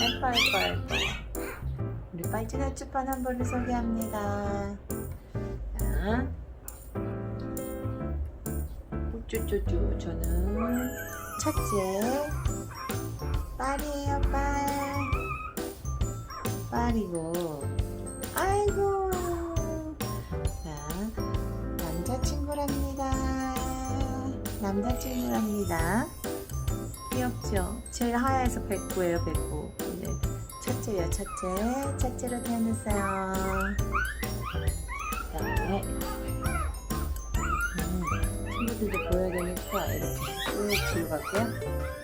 아이고 아이고 아이고 우리 빨치나츠판 한 번을 소개합니다. 자. 우쭈쭈쭈 저는 첫째. 빨이에요 빨 빨이고. 아이고. 자 남자친구랍니다. 남자친구랍니다 귀엽죠? 제일 하얘서 백구예요, 백구. 네. 첫째요, 첫째. 첫째로 태어났어요. 그 다음에, 음, 친구들도 보여야 되니까 이렇게 쭉 뒤로 갈게요.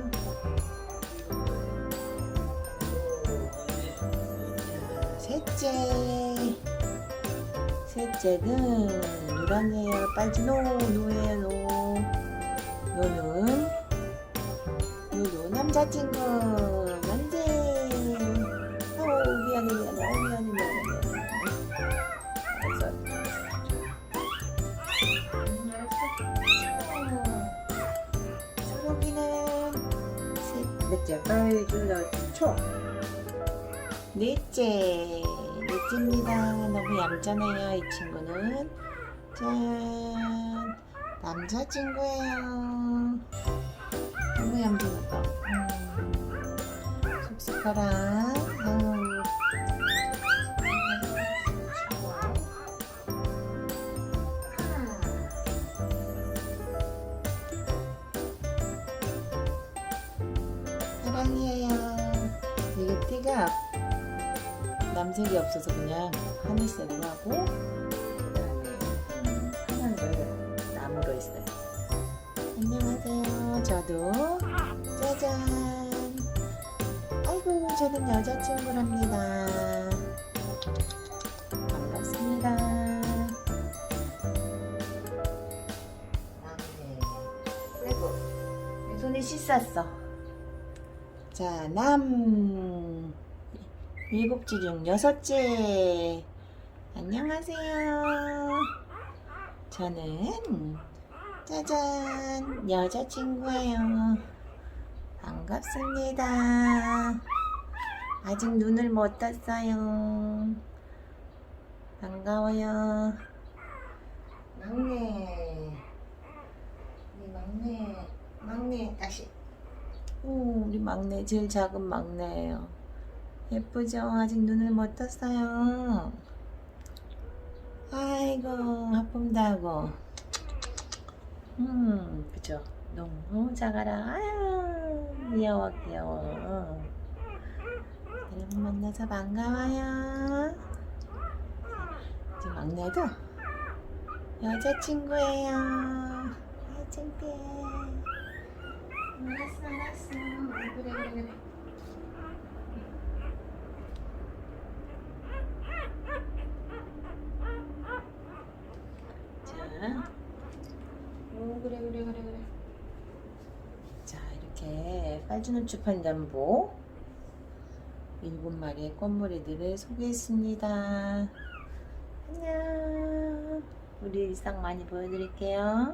셋째. 셋째는 노랑이에요. 빨리 노, 노예요, 노. 노는, 노노 남자친구. 만세. 어, 미안해, 미안해. 어, 미안해, 미안해. 알았어. 음. 초록이는 셋, 몇째? 빨리 둘, 초. 넷째, 넷째입니다. 너무 얌전해요, 이 친구는. 짠, 남자친구예요. 너무 얌전하다. 음, 쑥쑥하라. 아우. 사랑이에요. 이게 띠가 남색이 없어서 그냥 하늘색으로 하고 그다음에 음, 하나를 나무로 했어요. 안녕하세요. 저도 짜잔. 아이고 저는 여자친구랍니다. 반갑습니다. 막내. 아이고 내 손에 씻었어. 자, 남 일곱째 중 여섯째. 안녕하세요. 저는 짜잔 여자친구예요. 반갑습니다. 아직 눈을 못 떴어요. 반가워요. 막내. 우리 막내. 막내 다시. 오, 우리 막내 제일 작은 막내예요. 예쁘죠? 아직 눈을 못 떴어요. 아이고, 하고. 음, 그죠? 너무 작아라. 아유, 귀여워, 귀여워. 여러분 만나서 반가워요. 이제 막내도 여자친구예요. 아, 창피해. 알았어, 알았어. 그래, 그래, 그래. 자, 오, 그래, 그래, 그래, 그래. 자, 이렇게 빨주노 주판잠보 일곱 마리의 꽃무리들을 소개했습니다. 안녕. 우리 일상 많이 보여드릴게요.